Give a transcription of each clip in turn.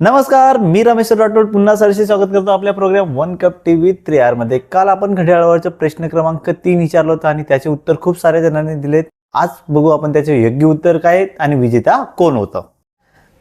नमस्कार मी रमेश राठोड. पुन्हा सरशी स्वागत करतो आपल्या programme one cup T V three आरमध्ये. काल आपण घड्याळावरचा प्रश्न क्रमांक तीन विचारला होता आणि त्याचे उत्तर खूप साऱ्या जणांनी दिलेत. आज बघू आपण त्याचे योग्य उत्तर काय आहेत आणि विजेता कोण होतं.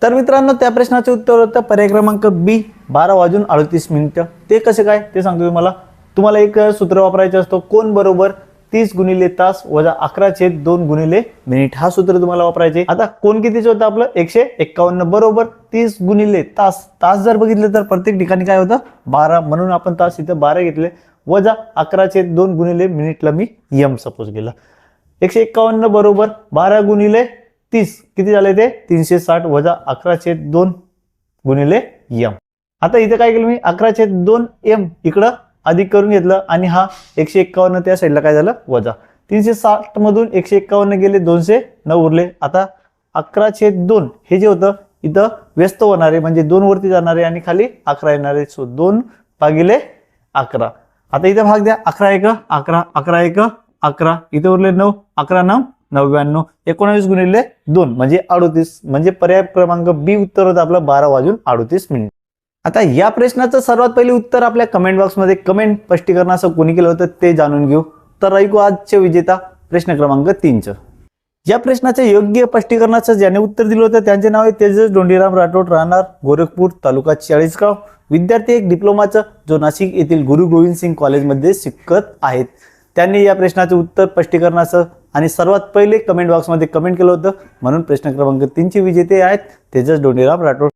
तर मित्रांनो त्या प्रश्नाचे उत्तर होतं पर्याय क्रमांक बी बारा वाजून अडतीस मिनिटं. ते कसे काय? ते सांगतो तुम्हाला. तुम्हाला एक सूत्र वापरायचं असतो. कोण बरोबर तीस गुणिले तास वजा अकरा छेद दोन गुणिले मिनिट. हा सूत्र तुम्हाला वापरायचे. आता कोण कितीचं होतं आपलं? एकशे एक्कावन्न बरोबर तीस गुणिले तास. तास जर बघितलं तर प्रत्येक ठिकाणी काय होतं? बारा. म्हणून आपण तास इथं बारा घेतले. वजा अकरा छेद दोन गुणिले मिनिटला मी यम सपोज केला. एकशे एक्कावन्न बरोबर बारा गुणिले तीस. किती झाले ते? तीनशे साठ वजा अकरा छेद दोन गुणिले यम. आता इथं काय केलं मी? अकरा छेद दोन एम इकडं अधिक करून घेतलं आणि हा एकशे एक्कावन्न त्या साईडला काय झालं? वजा. तीनशे साठ मधून एकशे एक्कावन्न गेले दोनशे नऊ उरले. आता अकरा छेद दोन हे जे होतं इथं व्यस्त होणारे म्हणजे दोन वरती जाणारे आणि खाली अकरा येणारे. सो दोन भागिले अकरा. आता इथे भाग द्या. अकरा एक अकरा अकरा एक अकरा. इथे उरले नऊ अकरा नऊ नव्याण्णव. एकोणावीस गुणिले दोन म्हणजे अडोतीस. म्हणजे पर्याय क्रमांक बी उत्तर होतं आपलं बारा वाजून अडोतीस मिनिट. आता या प्रश्नाचं सर्वात पहिले उत्तर आपल्या कमेंट बॉक्समध्ये कमेंट स्पष्टीकरणासह कोणी केलं होतं ते जाणून घेऊ. तर ऐकू आजचे विजेता प्रश्न क्रमांक तीनचं. या प्रश्नाच्या योग्य स्पष्टीकरणाचं ज्याने उत्तर दिलं होतं त्यांचे नाव आहे तेजस डोंडीराम राठोड राहणार गोरखपूर तालुका चाळीसगाव. विद्यार्थी एक डिप्लोमाचं जो नाशिक येथील गुरु गोविंद सिंग कॉलेजमध्ये शिकत आहेत. त्यांनी या प्रश्नाचं उत्तर स्पष्टीकरणाचं आणि सर्वात पहिले कमेंट बॉक्समध्ये कमेंट केलं होतं. म्हणून प्रश्न क्रमांक तीनचे विजेते आहेत तेजस डोंडीराम राठोड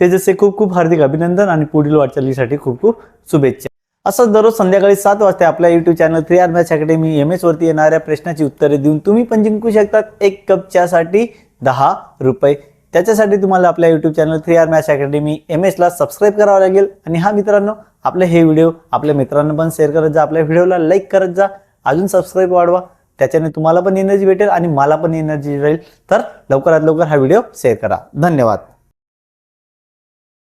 तेजसचे खूप खूप हार्दिक अभिनंदन आणि पुढील वाटचालीसाठी खूप खूप शुभेच्छा. असंच दररोज संध्याकाळी सात वाजता आपल्या YouTube channel three R match academy M एसवरती येणाऱ्या प्रश्नाची उत्तरे देऊन तुम्ही पण जिंकू शकतात एक कप चहासाठी दहा रुपये. त्याच्यासाठी तुम्हाला आपल्या YouTube channel three R match academy M एसला subscribe करावं लागेल. आणि हा मित्रांनो आपले हे व्हिडिओ आपल्या मित्रांना पण शेअर करत जा. आपल्या व्हिडिओला लाईक करत जा. अजून सबस्क्राईब वाढवा. त्याच्याने तुम्हाला पण एनर्जी भेटेल आणि मला पण एनर्जी राहील. तर लवकरात लवकर हा व्हिडिओ शेअर करा. धन्यवाद.